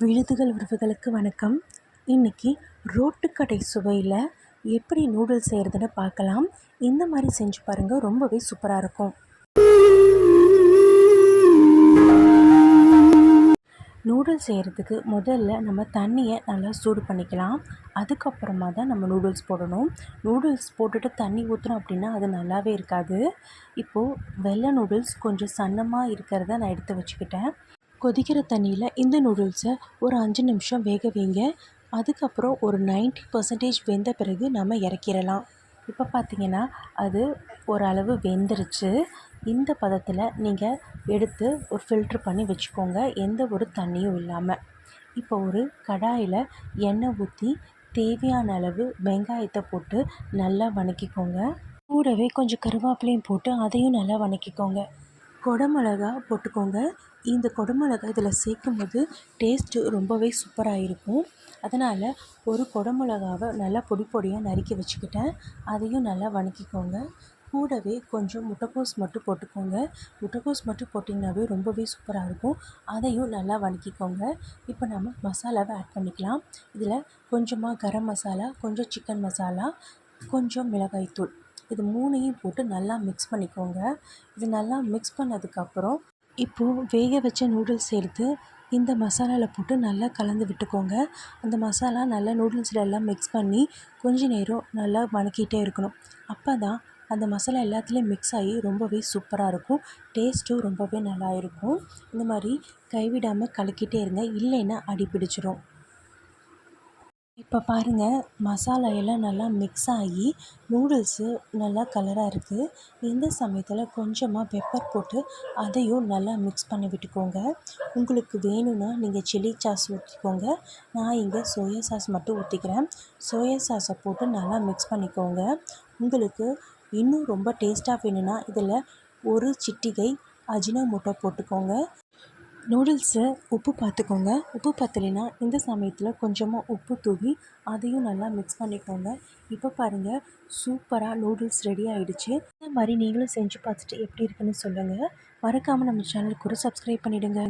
விழுதுகள் உறவுகளுக்கு வணக்கம். இன்றைக்கி ரோட்டுக்கடை சுவையில் எப்படி நூடுல்ஸ் செய்கிறதுன்னு பார்க்கலாம். இந்த மாதிரி செஞ்சு பாருங்கள் ரொம்பவே சூப்பராக இருக்கும். நூடுல்ஸ் செய்கிறதுக்கு முதல்ல நம்ம தண்ணியை நல்லா சூடு பண்ணிக்கலாம். அதுக்கப்புறமா தான் நம்ம நூடுல்ஸ் போடணும். நூடுல்ஸ் போட்டுட்டு தண்ணி ஊற்றுறோம் அப்படின்னா அது நல்லாவே இருக்காது. இப்போது வெள்ளை நூடுல்ஸ் கொஞ்சம் சன்னமாக இருக்கிறத நான் எடுத்து வச்சுக்கிட்டேன். கொதிக்கிற தண்ணியில் இந்த நூடுல்ஸை ஒரு அஞ்சு நிமிஷம் வேக வைங்க. அதுக்கப்புறம் ஒரு நைன்ட்டி பர்சன்டேஜ் வெந்த பிறகு நம்ம இறக்கிடலாம் இப்போ பார்த்தீங்கன்னா அது ஓரளவு வெந்துருச்சு. இந்த பதத்தில் நீங்கள் எடுத்து ஒரு ஃபில்ட்ரு பண்ணி வச்சுக்கோங்க. எந்த ஒரு தண்ணியும் இல்லாமல் இப்போ ஒரு கடாயில் எண்ணெய் ஊற்றி தேவையான அளவு வெங்காயத்தை போட்டு நல்லா வதக்கிக்கோங்க கூடவே கொஞ்சம் கருவேப்பிலையும் போட்டு அதையும் நல்லா வதக்கிக்கோங்க குடமிளகா போட்டுக்கோங்க. இந்த குடமிளகா இதில் சேர்க்கும்போது டேஸ்ட்டு ரொம்பவே சூப்பராக இருக்கும். அதனால் ஒரு குடமிளகாவை நல்லா பொடி பொடியாக நறுக்கி வச்சுக்கிட்டேன். அதையும் நல்லா வணக்கிக்கோங்க. கூடவே கொஞ்சம் முட்டைக்கோஸ் மட்டும் போட்டுக்கோங்க. முட்டைக்கோஸ் மட்டும் போட்டிங்கனாவே ரொம்பவே சூப்பராக இருக்கும். அதையும் நல்லா வணக்கிக்கோங்க. இப்போ நம்ம மசாலாவை ஆட் பண்ணிக்கலாம். இதில் கொஞ்சமாக கரம் மசாலா கொஞ்சம் சிக்கன் மசாலா கொஞ்சம் மிளகாய்த்தூள். இது மூணையும் போட்டு நல்லா மிக்ஸ் பண்ணிக்கோங்க. இது நல்லா மிக்ஸ் பண்ணதுக்கப்புறம் இப்போது வேக வச்ச நூடுல்ஸ் எடுத்து இந்த மசாலாவில் போட்டு நல்லா கலந்து விட்டுக்கோங்க. அந்த மசாலா நல்லா நூடுல்ஸில் எல்லாம் மிக்ஸ் பண்ணி கொஞ்ச நேரம் நல்லா வணக்கிட்டே இருக்கணும். அப்போ தான் அந்த மசாலா எல்லாத்துலேயும் மிக்ஸ் ஆகி ரொம்பவே சூப்பராக இருக்கும். டேஸ்ட்டும் ரொம்பவே நல்லா இருக்கும். இந்த மாதிரி கைவிடாமல் கலக்கிட்டே இருங்க. இல்லைன்னா அடி பிடிச்சிரும். இப்போ பாருங்கள் மசாலா எல்லாம் நல்லா மிக்ஸ் ஆகி நூடுல்ஸு நல்லா கலராக இருக்குது இந்த சமயத்தில் கொஞ்சமாக பெப்பர் போட்டு அதையும் நல்லா மிக்ஸ் பண்ணி விட்டுக்கோங்க. உங்களுக்கு வேணும்னா நீங்கள் சில்லி சாஸ் ஊற்றிக்கோங்க நான் இங்கே சோயா சாஸ் மட்டும் ஊற்றிக்கிறேன் சோயா சாஸை போட்டு நல்லா மிக்ஸ் பண்ணிக்கோங்க. உங்களுக்கு இன்னும் ரொம்ப டேஸ்ட்டாக வேணும்னா இதில் ஒரு சிட்டிகை அஜினோமோட்டோ போட்டுக்கோங்க. நூடுல்ஸை உப்பு பார்த்துக்கோங்க. உப்பு பத்தலைன்னா இந்த சமயத்தில் கொஞ்சமாக உப்பு தூவி அதையும் நல்லா மிக்ஸ் பண்ணிக்கோங்க. இப்போ பாருங்கள் சூப்பராக நூடுல்ஸ் ரெடி ஆகிடுச்சு இந்த மாதிரி நீங்களும் செஞ்சு பார்த்துட்டு எப்படி இருக்குன்னு சொல்லுங்கள் மறக்காமல் நம்ம சேனலுக்கு கூட சப்ஸ்கிரைப் பண்ணிவிடுங்க